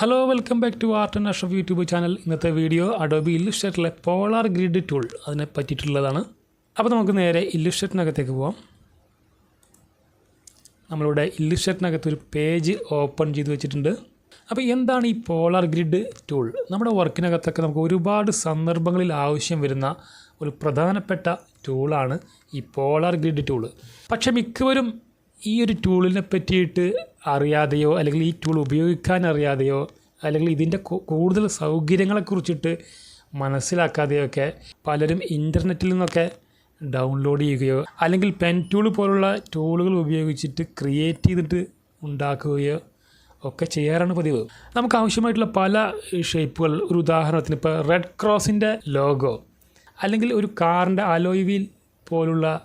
Hello welcome back to art and Ashraf YouTube channel ഇന്നത്തെ video Adobe ഇല്ലുസ്ട്രേറ്ററിലെ polar grid tool അതിനെ പറ്റിയിട്ടുള്ളതാണ്. അപ്പോൾ നമുക്ക് നേരെ ഇല്ലുസ്ട്രേറ്റിനകത്തേക്ക് പോവാം. നമ്മളിവിടെ ഇല്ലുസ്ട്രേറ്റിനകത്ത് ഒരു പേജ് ഓപ്പൺ ചെയ്ത് വെച്ചിട്ടുണ്ട്. അപ്പോൾ എന്താണ് ഈ പോളാർ ഗ്രിഡ് ടൂൾ നമ്മുടെ വർക്കിനകത്തൊക്കെ നമുക്ക് ഒരുപാട് സന്ദർഭങ്ങളിൽ ആവശ്യം വരുന്ന ഒരു പ്രധാനപ്പെട്ട ടൂളാണ് ഈ പോളാർ ഗ്രിഡ് ടൂൾ പക്ഷേ മിക്കവരും ഈ ഒരു ടൂളിനെ പറ്റിയിട്ട് അറിയാതെയോ അല്ലെങ്കിൽ ഈ ടൂൾ ഉപയോഗിക്കാൻ അറിയാതെയോ അല്ലെങ്കിൽ ഇതിന്റെ കൂടുതൽ സൗകര്യങ്ങളെക്കുറിച്ചിട്ട് മനസ്സിലാക്കാതെയൊക്കെ പലരും ഇന്റർനെറ്റിൽ നിന്നൊക്കെ ഡൗൺലോഡ് ചെയ്യുകയോ അല്ലെങ്കിൽ പെൻ ടൂൾ പോലുള്ള ടൂളുകൾ ഉപയോഗിച്ചിട്ട് ക്രിയേറ്റ് ചെയ്തിട്ട് ഉണ്ടാക്കുകയോ ഒക്കെ ചെയ്യാറാണ് പതിവ്. നമുക്ക് ആവശ്യമായിട്ടുള്ള പല ഷേപ്പുകൾ ഒരു ഉദാഹരണത്തിന് ഇപ്പോൾ റെഡ് ക്രോസിന്റെ ലോഗോ അല്ലെങ്കിൽ ഒരു കാറിന്റെ അലോയ് വീൽ പോലുള്ള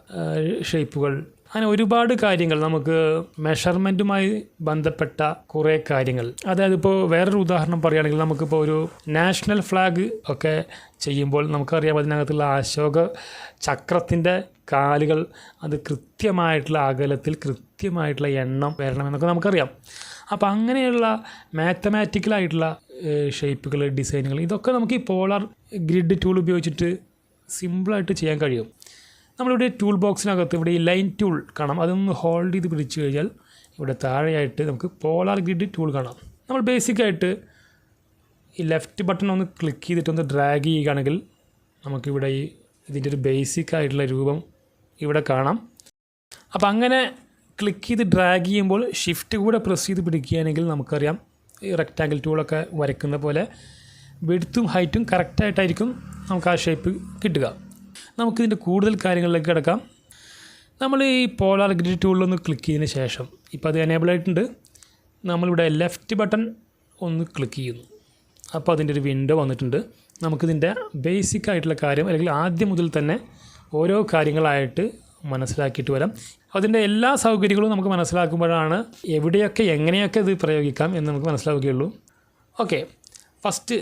ഷേപ്പുകൾ അങ്ങനെ ഒരുപാട് കാര്യങ്ങൾ നമുക്ക് മെഷർമെന്റുമായി ബന്ധപ്പെട്ട കുറേ കാര്യങ്ങൾ. അതായത് ഇപ്പോൾ വേറൊരു ഉദാഹരണം പറയുകയാണെങ്കിൽ നമുക്കിപ്പോൾ ഒരു നാഷണൽ ഫ്ലാഗ് ഒക്കെ ചെയ്യുമ്പോൾ നമുക്കറിയാം അതിനകത്തുള്ള അശോക ചക്രത്തിന്റെ കാലുകൾ അത് കൃത്യമായിട്ടുള്ള അകലത്തിൽ കൃത്യമായിട്ടുള്ള എണ്ണം വരണമെന്നൊക്കെ നമുക്കറിയാം. അപ്പോൾ അങ്ങനെയുള്ള മാത്തമാറ്റിക്കലായിട്ടുള്ള ഷേപ്പുകൾ ഡിസൈനുകൾ ഇതൊക്കെ നമുക്ക് ഈ പോളാർ ഗ്രിഡ് ടൂൾ ഉപയോഗിച്ചിട്ട് സിമ്പിളായിട്ട് ചെയ്യാൻ കഴിയും. നമ്മളിവിടെ ടൂൾ ബോക്സിനകത്ത് ഇവിടെ ഈ ലൈൻ ടൂൾ കാണാം. അതൊന്ന് ഹോൾഡ് ചെയ്ത് പിടിച്ചു കഴിഞ്ഞാൽ ഇവിടെ താഴെയായിട്ട് നമുക്ക് പോളാർ ഗ്രിഡ് ടൂൾ കാണാം. നമ്മൾ ബേസിക്കായിട്ട് ഈ ലെഫ്റ്റ് ബട്ടൺ ഒന്ന് ക്ലിക്ക് ചെയ്തിട്ട് ഒന്ന് ഡ്രാഗ് ചെയ്യുകയാണെങ്കിൽ നമുക്കിവിടെ ഈ ഇതിന്റെ ഒരു ബേസിക് ആയിട്ടുള്ള രൂപം ഇവിടെ കാണാം. അപ്പോൾ അങ്ങനെ ക്ലിക്ക് ചെയ്ത് ഡ്രാഗ് ചെയ്യുമ്പോൾ ഷിഫ്റ്റ് കൂടെ പ്രസ് ചെയ്ത് പിടിക്കുകയാണെങ്കിൽ നമുക്കറിയാം ഈ റെക്റ്റാങ്കിൾ ടൂളൊക്കെ വരയ്ക്കുന്ന പോലെ വിടുത്തും ഹൈറ്റും കറക്റ്റായിട്ടായിരിക്കും നമുക്ക് ആ ഷേപ്പ് കിട്ടുക. നമുക്കിതിന്റെ കൂടുതൽ കാര്യങ്ങളിലേക്ക് കിടക്കാം. നമ്മൾ ഈ പോളാർ ഗ്രിഡ് ടൂളിലൊന്ന് ക്ലിക്ക് ചെയ്തതിന് ശേഷം ഇപ്പോൾ അത് എനേബിൾ ആയിട്ടുണ്ട്. നമ്മളിവിടെ ലെഫ്റ്റ് ബട്ടൺ ഒന്ന് ക്ലിക്ക് ചെയ്യുന്നു. അപ്പോൾ അതിന്റെ ഒരു വിൻഡോ വന്നിട്ടുണ്ട്. നമുക്കിതിന്റെ ബേസിക് ആയിട്ടുള്ള കാര്യം അല്ലെങ്കിൽ ആദ്യം മുതൽ തന്നെ ഓരോ കാര്യങ്ങളായിട്ട് മനസ്സിലാക്കിയിട്ട് വരാം. അതിന്റെ എല്ലാ സൗകര്യങ്ങളും നമുക്ക് മനസ്സിലാക്കുമ്പോഴാണ് എവിടെയൊക്കെ എങ്ങനെയൊക്കെ ഇത് പ്രയോഗിക്കാം എന്ന് നമുക്ക് മനസ്സിലാവുകയുള്ളൂ. ഓക്കെ ഫസ്റ്റ്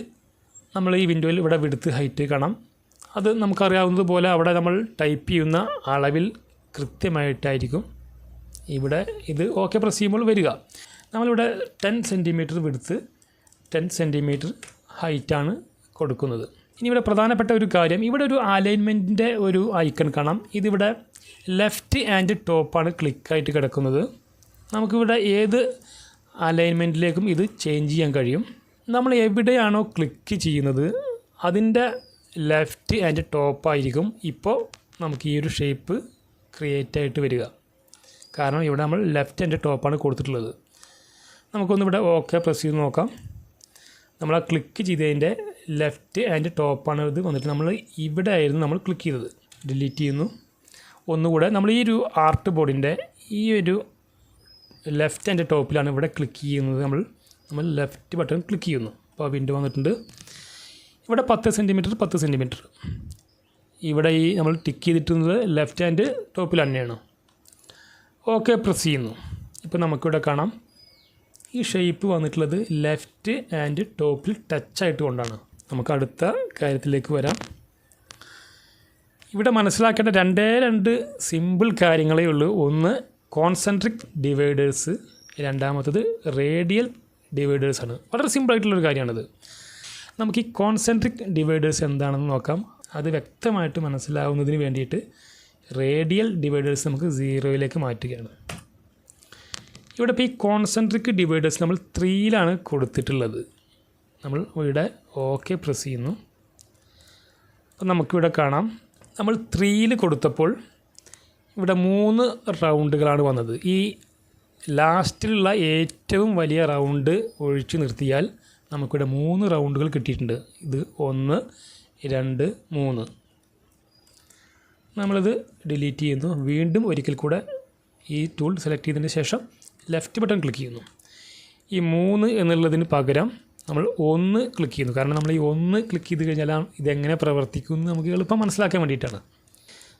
നമ്മൾ ഈ വിൻഡോയിൽ ഇവിടെ വിടുത്ത് ഹൈറ്റ് കാണാം. അത് നമുക്കറിയാവുന്നതുപോലെ അവിടെ നമ്മൾ ടൈപ്പ് ചെയ്യുന്ന അളവിൽ കൃത്യമായിട്ടായിരിക്കും. ഇവിടെ ഇത് ഓക്കെ പ്രസ് ചെയ്യുമ്പോൾ വരിക. നമ്മളിവിടെ ടെൻ സെന്റിമീറ്റർ വിടുത്ത് ടെൻ സെന്റിമീറ്റർ ഹൈറ്റാണ് കൊടുക്കുന്നത്. ഇനി ഇവിടെ പ്രധാനപ്പെട്ട ഒരു കാര്യം ഇവിടെ ഒരു അലൈൻമെന്റിന്റെ ഒരു ഐക്കൺ കാണാം. ഇതിവിടെ ലെഫ്റ്റ് ആൻഡ് ടോപ്പാണ് ക്ലിക്കായിട്ട് കിടക്കുന്നത്. നമുക്കിവിടെ ഏത് അലൈൻമെന്റിലേക്കും ഇത് ചേഞ്ച് ചെയ്യാൻ കഴിയും. നമ്മൾ എവിടെയാണോ ക്ലിക്ക് ചെയ്യുന്നത് അതിന്റെ ലെഫ്റ്റ് ആൻഡ് ടോപ്പായിരിക്കും ഇപ്പോൾ നമുക്ക് ഈ ഒരു ഷേപ്പ് ക്രിയേറ്റ് ആയിട്ട് വരിക. കാരണം ഇവിടെ നമ്മൾ ലെഫ്റ്റ് ആൻഡ് ടോപ്പാണ് കൊടുത്തിട്ടുള്ളത്. നമുക്കൊന്നിവിടെ ഓക്കെ പ്രസ് ചെയ്ത് നോക്കാം. നമ്മൾ ആ ക്ലിക്ക് ചെയ്തതിന്റെ ലെഫ്റ്റ് ആൻഡ് ടോപ്പാണ് ഇത് വന്നിട്ട് നമ്മൾ ഇവിടെ ആയിരുന്നു നമ്മൾ ക്ലിക്ക് ചെയ്തത്. ഡിലീറ്റ് ചെയ്യുന്നു. ഒന്നുകൂടെ നമ്മൾ ഈ ഒരു ആർട്ട് ബോർഡിന്റെ ഈ ഒരു ലെഫ്റ്റ് ആൻഡ് ടോപ്പിലാണ് ഇവിടെ ക്ലിക്ക് ചെയ്യുന്നത്. നമ്മൾ നമ്മൾ ലെഫ്റ്റ് ബട്ടൺ ക്ലിക്ക് ചെയ്യുന്നു. അപ്പോൾ വിൻഡോ വന്നിട്ടുണ്ട്. ഇവിടെ പത്ത് സെന്റിമീറ്റർ പത്ത് സെന്റിമീറ്റർ ഇവിടെ ഈ നമ്മൾ ടിക്ക് ചെയ്തിട്ടുള്ളത് ലെഫ്റ്റ് ഹാൻഡ് ടോപ്പിൽ തന്നെയാണ്. ഓക്കെ പ്രസ് ചെയ്യുന്നു. ഇപ്പോൾ നമുക്കിവിടെ കാണാം. ഈ ഷേപ്പ് വന്നിട്ടുള്ളത് ലെഫ്റ്റ് ആൻഡ് ടോപ്പിൽ ടച്ച് ആയിട്ട് കൊണ്ടാണ്. നമുക്ക് അടുത്ത കാര്യത്തിലേക്ക് വരാം. ഇവിടെ മനസ്സിലാക്കേണ്ട രണ്ടേ രണ്ട് സിമ്പിൾ കാര്യങ്ങളേ ഉള്ളൂ. ഒന്ന് കോൺസെൻട്രിക് ഡിവൈഡേഴ്സ് രണ്ടാമത്തത് റേഡിയൽ ഡിവൈഡേഴ്സാണ് വളരെ സിമ്പിളായിട്ടുള്ളൊരു കാര്യമാണിത്. നമുക്ക് ഈ കോൺസെൻട്രിക് ഡിവൈഡേഴ്സ് എന്താണെന്ന് നോക്കാം. അത് വ്യക്തമായിട്ട് മനസ്സിലാവുന്നതിന് വേണ്ടിയിട്ട് റേഡിയൽ ഡിവൈഡേഴ്സ് നമുക്ക് സീറോയിലേക്ക് മാറ്റുകയാണ്. ഇവിടെ ഇപ്പോൾ ഈ കോൺസെൻട്രിക് ഡിവൈഡേഴ്സ് നമ്മൾ ത്രീയിലാണ് കൊടുത്തിട്ടുള്ളത്. നമ്മൾ ഇവിടെ ഓക്കെ പ്രസ് ചെയ്യുന്നു. അപ്പോൾ നമുക്കിവിടെ കാണാം. നമ്മൾ ത്രീയിൽ കൊടുത്തപ്പോൾ ഇവിടെ മൂന്ന് റൗണ്ടുകളാണ് വന്നത്. ഈ ലാസ്റ്റിലുള്ള ഏറ്റവും വലിയ റൗണ്ട് ഒഴിച്ചു നിർത്തിയാൽ നമുക്കിവിടെ മൂന്ന് റൗണ്ടുകൾ കിട്ടിയിട്ടുണ്ട്. ഇത് ഒന്ന് രണ്ട് മൂന്ന്. നമ്മളിത് ഡിലീറ്റ് ചെയ്യുന്നു. വീണ്ടും ഒരിക്കൽ കൂടെ ഈ ടൂൾ സെലക്ട് ചെയ്തതിന് ശേഷം ലെഫ്റ്റ് ബട്ടൺ ക്ലിക്ക് ചെയ്യുന്നു. ഈ മൂന്ന് എന്നുള്ളതിന് പകരം നമ്മൾ ഒന്ന് ക്ലിക്ക് ചെയ്യുന്നു. കാരണം നമ്മൾ ഈ ഒന്ന് ക്ലിക്ക് ചെയ്ത് കഴിഞ്ഞാൽ ഇതെങ്ങനെ പ്രവർത്തിക്കും എന്ന് നമുക്ക് എളുപ്പം മനസ്സിലാക്കാൻ വേണ്ടിയിട്ടാണ്.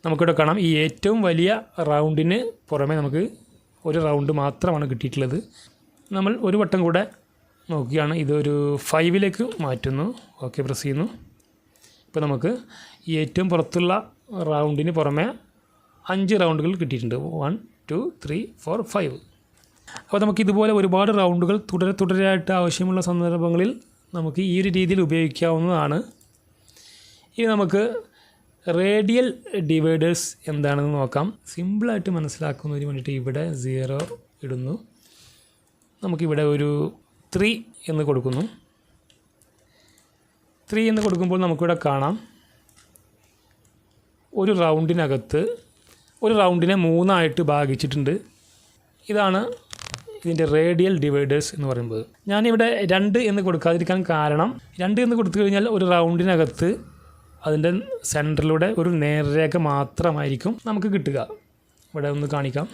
നമുക്കിവിടെ കാണാം ഈ ഏറ്റവും വലിയ റൗണ്ടിന് പുറമെ നമുക്ക് ഒരു റൗണ്ട് മാത്രമാണ് കിട്ടിയിട്ടുള്ളത്. നമ്മൾ ഒരു വട്ടം കൂടെ നോക്കുകയാണ്. ഇതൊരു ഫൈവിലേക്ക് മാറ്റുന്നു. ഓക്കെ പ്രസ് ചെയ്യുന്നു. ഇപ്പോൾ നമുക്ക് ഏറ്റവും പുറത്തുള്ള റൗണ്ടിന് പുറമെ അഞ്ച് റൗണ്ടുകൾ കിട്ടിയിട്ടുണ്ട്. One two three four five. അപ്പോൾ നമുക്ക് ഇതുപോലെ ഒരുപാട് റൗണ്ടുകൾ തുടരെ തുടരെയായിട്ട് ആവശ്യമുള്ള സന്ദർഭങ്ങളിൽ നമുക്ക് ഈ ഒരു രീതിയിൽ ഉപയോഗിക്കാവുന്നതാണ്. ഇനി നമുക്ക് റേഡിയൽ ഡിവൈഡേഴ്സ് എന്താണെന്ന് നോക്കാം. സിമ്പിളായിട്ട് മനസ്സിലാക്കുന്നതിന് വേണ്ടിയിട്ട് ഇവിടെ സീറോ ഇടുന്നു. നമുക്കിവിടെ ഒരു ത്രീ എന്ന് കൊടുക്കുന്നു. ത്രീ എന്ന് കൊടുക്കുമ്പോൾ നമുക്കിവിടെ കാണാം. ഒരു റൗണ്ടിനകത്ത് ഒരു റൗണ്ടിനെ മൂന്നായിട്ട് ഭാഗിച്ചിട്ടുണ്ട്. ഇതാണ് ഇതിന്റെ റേഡിയൽ ഡിവൈഡേഴ്സ് എന്ന് പറയുന്നത്. ഞാനിവിടെ രണ്ട് എന്ന് കൊടുക്കാതിരിക്കാൻ കാരണം രണ്ട് എന്ന് കൊടുത്തു കഴിഞ്ഞാൽ ഒരു റൗണ്ടിനകത്ത് അതിന്റെ സെന്ററിലൂടെ ഒരു നേർരേഖ മാത്രമായിരിക്കും നമുക്ക് കിട്ടുക. ഇവിടെ ഒന്ന് കാണിക്കാം.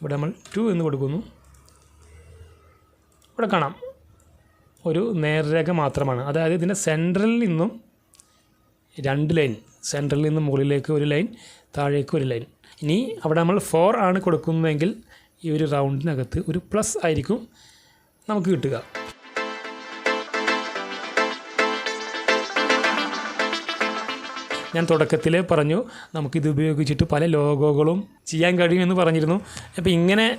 ഇവിടെ നമ്മൾ ടു എന്ന് കൊടുക്കുന്നു. ഇവിടെ കാണാം. ഒരു നേർരേഖ മാത്രമാണ്. അതായത് ഇതിന്റെ സെൻട്രിൽ നിന്നും രണ്ട് ലൈൻ സെൻട്രലിൽ നിന്ന് മുകളിലേക്ക് ഒരു ലൈൻ താഴേക്ക് ഒരു ലൈൻ ഇനി അവിടെ നമ്മൾ ഫോർ ആണ് കൊടുക്കുന്നതെങ്കിൽ ഈ ഒരു റൗണ്ടിനകത്ത് ഒരു പ്ലസ് ആയിരിക്കും നമുക്ക് കിട്ടുക. ഞാൻ തുടക്കത്തിൽ പറഞ്ഞു നമുക്കിത് ഉപയോഗിച്ചിട്ട് പല ലോഗോകളും ചെയ്യാൻ കഴിയുമെന്ന് പറഞ്ഞിരുന്നു. അപ്പോൾ ഇങ്ങനെ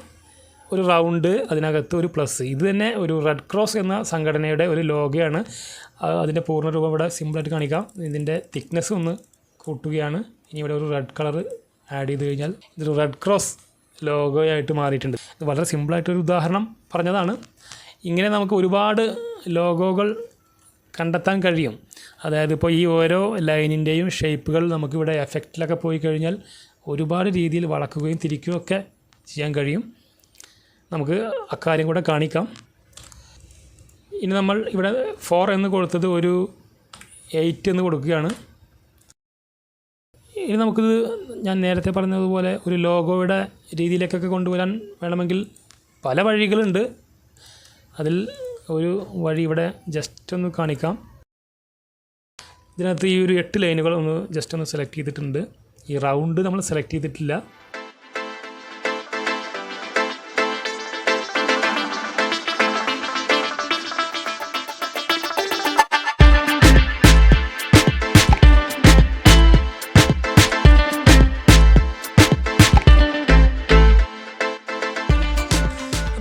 ഒരു റൗണ്ട് അതിനകത്ത് ഒരു പ്ലസ് ഇത് തന്നെ ഒരു റെഡ് ക്രോസ് എന്ന സംഘടനയുടെ ഒരു ലോഗയാണ്. അതിന്റെ പൂർണരൂപം ഇവിടെ സിമ്പിളായിട്ട് കാണിക്കാം. ഇതിന്റെ തിക്നെസ് ഒന്ന് കൂട്ടുകയാണ്. ഇനി ഇവിടെ ഒരു റെഡ് കളർ ആഡ് ചെയ്ത് കഴിഞ്ഞാൽ ഇതൊരു റെഡ് ക്രോസ് ലോഗോയായിട്ട് മാറിയിട്ടുണ്ട്. ഇത് വളരെ സിമ്പിളായിട്ടൊരു ഉദാഹരണം പറഞ്ഞതാണ്. ഇങ്ങനെ നമുക്ക് ഒരുപാട് ലോഗോകൾ കണ്ടെത്താൻ കഴിയും. അതായത് ഇപ്പോൾ ഈ ഓരോ ലൈനിന്റെയും ഷേപ്പുകൾ നമുക്കിവിടെ എഫക്റ്റിലൊക്കെ പോയി കഴിഞ്ഞാൽ ഒരുപാട് രീതിയിൽ വളക്കുകയും തിരിക്കുകയും ഒക്കെ ചെയ്യാൻ കഴിയും. നമുക്ക് അക്കാര്യം കൂടെ കാണിക്കാം. ഇനി നമ്മൾ ഇവിടെ ഫോർ എന്ന് കൊടുത്തത് ഒരു എയ്റ്റ് എന്ന് കൊടുക്കുകയാണ്. ഇനി നമുക്കിത് ഞാൻ നേരത്തെ പറഞ്ഞതുപോലെ ഒരു ലോഗോയുടെ രീതിയിലേക്കൊക്കെ കൊണ്ടുവരാൻ വേണമെങ്കിൽ പല വഴികളുണ്ട്. അതിൽ ഒരു വഴി ഇവിടെ ജസ്റ്റ് ഒന്ന് കാണിക്കാം. ഇതിനകത്ത് ഈ ഒരു എട്ട് ലൈനുകൾ ഒന്ന് ജസ്റ്റ് ഒന്ന് സെലക്ട് ചെയ്തിട്ടുണ്ട്. ഈ റൗണ്ട് നമ്മൾ സെലക്ട് ചെയ്തിട്ടില്ല.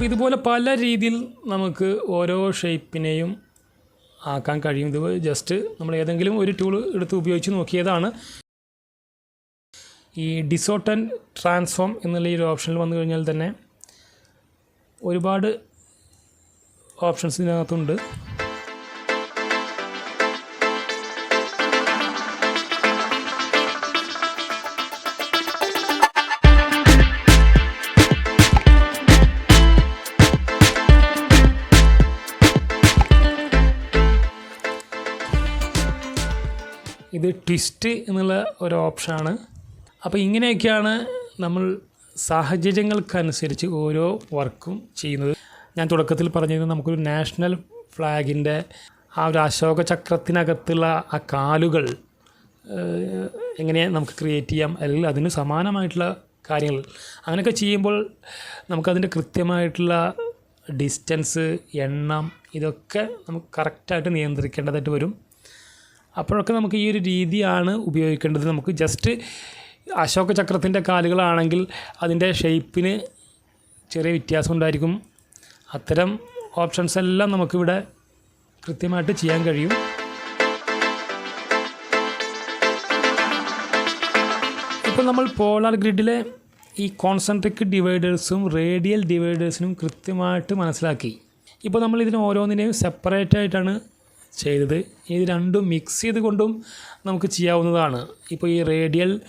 അപ്പോൾ ഇതുപോലെ പല രീതിയിൽ നമുക്ക് ഓരോ ഷേപ്പിനെയും ആക്കാൻ കഴിയും. ഇത് ജസ്റ്റ് നമ്മൾ ഏതെങ്കിലും ഒരു ടൂൾ എടുത്ത് ഉപയോഗിച്ച് നോക്കിയതാണ്. ഈ ഡിസോട്ടൻ ട്രാൻസ്ഫോം എന്നുള്ള ഈ ഒരു ഓപ്ഷനിൽ വന്നു കഴിഞ്ഞാൽ തന്നെ ഒരുപാട് ഓപ്ഷൻസ് ഇതിനകത്തുണ്ട്. ട്വിസ്റ്റ് എന്നുള്ള ഒരു ഓപ്ഷനാണ് അപ്പോൾ ഇങ്ങനെയൊക്കെയാണ് നമ്മൾ സാഹചര്യങ്ങൾക്കനുസരിച്ച് ഓരോ വർക്കും ചെയ്യുന്നത്. ഞാൻ തുടക്കത്തിൽ പറഞ്ഞിരുന്നു നമുക്കൊരു നാഷണൽ ഫ്ലാഗിന്റെ ആ ഒരു അശോക ചക്രത്തിനകത്തുള്ള ആ കാലുകൾ എങ്ങനെ നമുക്ക് ക്രിയേറ്റ് ചെയ്യാം അല്ലെങ്കിൽ അതിന് സമാനമായിട്ടുള്ള കാര്യങ്ങൾ. അങ്ങനെയൊക്കെ ചെയ്യുമ്പോൾ നമുക്കതിന്റെ കൃത്യമായിട്ടുള്ള ഡിസ്റ്റൻസ് എണ്ണം ഇതൊക്കെ നമുക്ക് കറക്റ്റായിട്ട് നിയന്ത്രിക്കേണ്ടതായിട്ട് വരും. അപ്പോഴൊക്കെ നമുക്ക് ഈ ഒരു രീതിയാണ് ഉപയോഗിക്കേണ്ടത്. നമുക്ക് ജസ്റ്റ് അശോക ചക്രത്തിന്റെ കാലുകളാണെങ്കിൽ അതിന്റെ ഷേപ്പിന് ചെറിയ വ്യത്യാസം ഉണ്ടായിരിക്കും. അത്തരം ഓപ്ഷൻസ് എല്ലാം നമുക്കിവിടെ കൃത്യമായിട്ട് ചെയ്യാൻ കഴിയും. ഇപ്പോൾ നമ്മൾ പോളാർ ഗ്രിഡിലെ ഈ കോൺസെൻട്രിക് ഡിവൈഡേഴ്സും റേഡിയൽ ഡിവൈഡേഴ്സിനും കൃത്യമായിട്ട് മനസ്സിലാക്കി. ഇപ്പോൾ നമ്മൾ ഇതിന് ഓരോന്നിനെയും സെപ്പറേറ്റ് ആയിട്ടാണ് ചെയ്തത്. ഇത് രണ്ടും മിക്സ് ചെയ്ത് കൊണ്ടും നമുക്ക് ചെയ്യാവുന്നതാണ്. ഇപ്പോൾ ഈ റേഡിയൽ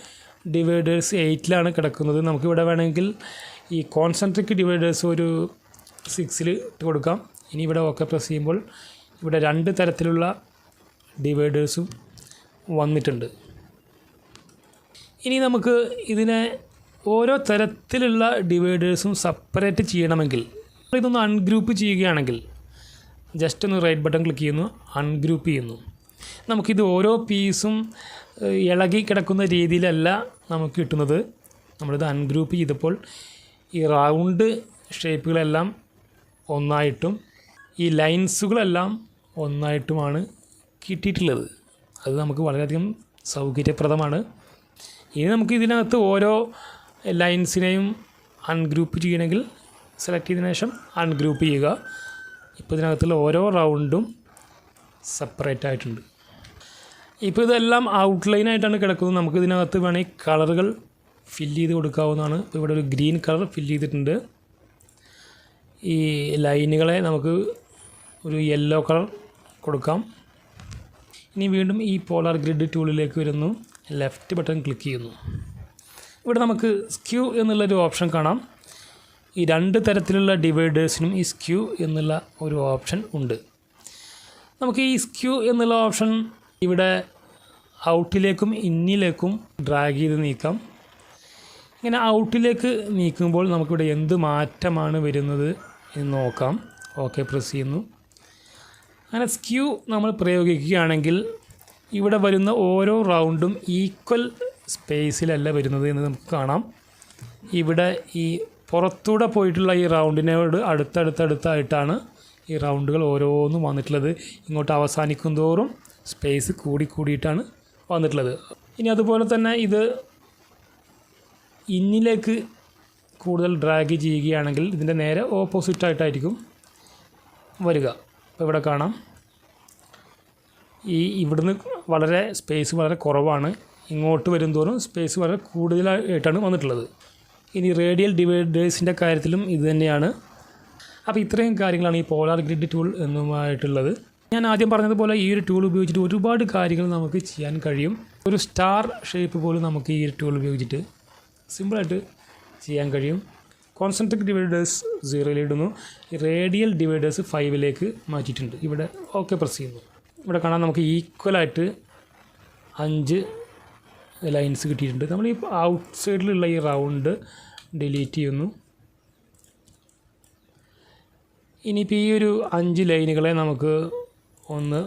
ഡിവൈഡേഴ്സ് എയ്റ്റിലാണ് കിടക്കുന്നത്. നമുക്കിവിടെ വേണമെങ്കിൽ ഈ കോൺസെൻട്രിക് ഡിവൈഡേഴ്സ് ഒരു സിക്സിൽ ഇട്ട് കൊടുക്കാം. ഇനി ഇവിടെ ഓക്കെ പ്രസ് ചെയ്യുമ്പോൾ ഇവിടെ രണ്ട് തരത്തിലുള്ള ഡിവൈഡേഴ്സും വന്നിട്ടുണ്ട്. ഇനി നമുക്ക് ഇതിനെ ഓരോ തരത്തിലുള്ള ഡിവൈഡേഴ്സും സെപ്പറേറ്റ് ചെയ്യണമെങ്കിൽ ഇതൊന്ന് അൺഗ്രൂപ്പ് ചെയ്യുകയാണെങ്കിൽ ജസ്റ്റ് ഒന്ന് റൈറ്റ് ബട്ടൺ ക്ലിക്ക് ചെയ്യുന്നു അൺഗ്രൂപ്പ് ചെയ്യുന്നു. നമുക്കിത് ഓരോ പീസും ഇളകി കിടക്കുന്ന രീതിയിലല്ല നമുക്ക് കിട്ടുന്നത്. നമ്മളിത് അൺഗ്രൂപ്പ് ചെയ്തപ്പോൾ ഈ റൗണ്ട് ഷേപ്പുകളെല്ലാം ഒന്നായിട്ടും ഈ ലൈൻസുകളെല്ലാം ഒന്നായിട്ടുമാണ് കിട്ടിയിട്ടുള്ളത്. അത് നമുക്ക് വളരെയധികം സൗകര്യപ്രദമാണ്. ഇനി നമുക്ക് ഇതിനകത്ത് ഓരോ ലൈൻസിനെയും അൺഗ്രൂപ്പ് ചെയ്യണമെങ്കിൽ സെലക്ട് ചെയ്തതിനു ശേഷം അൺഗ്രൂപ്പ് ചെയ്യുക. ഇപ്പോൾ ഇതിനകത്തുള്ള ഓരോ റൗണ്ടും സെപ്പറേറ്റ് ആയിട്ടുണ്ട്. ഇപ്പോൾ ഇതെല്ലാം ഔട്ട്ലൈൻ ആയിട്ടാണ് കിടക്കുന്നത്. നമുക്ക് ഇതിനകത്ത് വേണമെങ്കിൽ കളറുകൾ ഫില്ല് ചെയ്ത് കൊടുക്കാവുന്നതാണ്. ഇവിടെ ഒരു ഗ്രീൻ കളർ ഫില്ല് ചെയ്തിട്ടുണ്ട്. ഈ ലൈനുകളെ നമുക്ക് ഒരു യെല്ലോ കളർ കൊടുക്കാം. ഇനി വീണ്ടും ഈ പോളാർ ഗ്രിഡ് ടൂളിലേക്ക് വരുന്നു. ലെഫ്റ്റ് ബട്ടൺ ക്ലിക്ക് ചെയ്യുന്നു. ഇവിടെ നമുക്ക് സ്ക്യൂ എന്നുള്ളൊരു ഓപ്ഷൻ കാണാം. ഈ രണ്ട് തരത്തിലുള്ള ഡിവൈഡേഴ്സിനും ഈ സ്ക്യൂ എന്നുള്ള ഒരു ഓപ്ഷൻ ഉണ്ട്. നമുക്ക് ഈ സ്ക്യൂ എന്നുള്ള ഓപ്ഷൻ ഇവിടെ ഔട്ടിലേക്കും ഇന്നിലേക്കും ഡ്രാഗ് ചെയ്ത് നീക്കാം. ഇങ്ങനെ ഔട്ടിലേക്ക് നീക്കുമ്പോൾ നമുക്കിവിടെ എന്ത് മാറ്റമാണ് വരുന്നത് എന്ന് നോക്കാം. ഓക്കെ പ്രസ് ചെയ്യുന്നു. അങ്ങനെ സ്ക്യൂ നമ്മൾ പ്രയോഗിക്കുകയാണെങ്കിൽ ഇവിടെ വരുന്ന ഓരോ റൗണ്ടും ഈക്വൽ സ്പേസിലല്ല വരുന്നത് എന്ന് നമുക്ക് കാണാം. ഇവിടെ ഈ പുറത്തൂടെ പോയിട്ടുള്ള ഈ റൗണ്ടിനോട് അടുത്തടുത്തടുത്തായിട്ടാണ് ഈ റൗണ്ടുകൾ ഓരോന്നും വന്നിട്ടുള്ളത്. ഇങ്ങോട്ട് അവസാനിക്കും തോറും സ്പേസ് കൂടി കൂടിയിട്ടാണ് വന്നിട്ടുള്ളത്. ഇനി അതുപോലെ തന്നെ ഇത് ഇന്നിലേക്ക് കൂടുതൽ ഡ്രാഗ് ചെയ്യുകയാണെങ്കിൽ ഇതിന്റെ നേരെ ഓപ്പോസിറ്റായിട്ടായിരിക്കും വരിക. അപ്പോൾ ഇവിടെ കാണാം. ഈ ഇവിടുന്ന് വളരെ സ്പേസ് വളരെ കുറവാണ്. ഇങ്ങോട്ട് വരും തോറും സ്പേസ് വളരെ കൂടുതലായിട്ടാണ് വന്നിട്ടുള്ളത്. ഇനി റേഡിയൽ ഡിവൈഡേഴ്സിന്റെ കാര്യത്തിലും ഇത് തന്നെയാണ്. അപ്പോൾ ഇത്രയും കാര്യങ്ങളാണ് ഈ പോളാർ ഗ്രിഡ് ടൂൾ എന്നുമായിട്ടുള്ളത്. ഞാൻ ആദ്യം പറഞ്ഞതുപോലെ ഈ ഒരു ടൂൾ ഉപയോഗിച്ചിട്ട് ഒരുപാട് കാര്യങ്ങൾ നമുക്ക് ചെയ്യാൻ കഴിയും. ഒരു സ്റ്റാർ ഷേപ്പ് പോലും നമുക്ക് ഈ ഒരു ടൂൾ ഉപയോഗിച്ചിട്ട് സിമ്പിളായിട്ട് ചെയ്യാൻ കഴിയും. കോൺസെൻട്രിക് ഡിവൈഡേഴ്സ് സീറോയിലിടുന്നു റേഡിയൽ ഡിവൈഡേഴ്സ് ഫൈവിലേക്ക് മാറ്റിയിട്ടുണ്ട്. ഇവിടെ ഓക്കെ പ്രസ് ചെയ്യുന്നു. ഇവിടെ കാണാൻ നമുക്ക് ഈക്വലായിട്ട് അഞ്ച് ലൈൻസ് കിട്ടിയിട്ടുണ്ട്. നമ്മൾ ഈ ഔട്ട് സൈഡിലുള്ള ഈ റൗണ്ട് ഡിലീറ്റ് ചെയ്യുന്നു. ഇനിയിപ്പോൾ ഈ ഒരു അഞ്ച് ലൈനുകളെ നമുക്ക് ഒന്ന്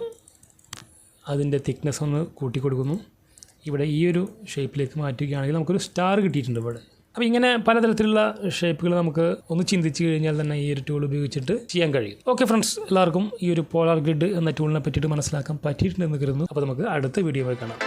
അതിന്റെ തിക്നെസ് ഒന്ന് കൂട്ടി കൊടുക്കുന്നു ഇവിടെ ഈ ഒരു ഷേപ്പിലേക്ക് മാറ്റുകയാണെങ്കിൽ നമുക്കൊരു സ്റ്റാർ കിട്ടിയിട്ടുണ്ട് ഇവിടെ. അപ്പോൾ ഇങ്ങനെ പലതരത്തിലുള്ള ഷേപ്പുകൾ നമുക്ക് ഒന്ന് ചിന്തിച്ച് കഴിഞ്ഞാൽ തന്നെ ഈ ഒരു ടൂൾ ഉപയോഗിച്ചിട്ട് ചെയ്യാൻ കഴിയും. ഓക്കെ ഫ്രണ്ട്സ് എല്ലാവർക്കും ഈ ഒരു പോളാർ ഗ്രിഡ് എന്ന ടൂളിനെ പറ്റിയിട്ട് മനസ്സിലാക്കാൻ പറ്റിയിട്ടുണ്ടെന്ന് കരുതുന്നു. അപ്പോൾ നമുക്ക് അടുത്ത വീഡിയോ കാണാം.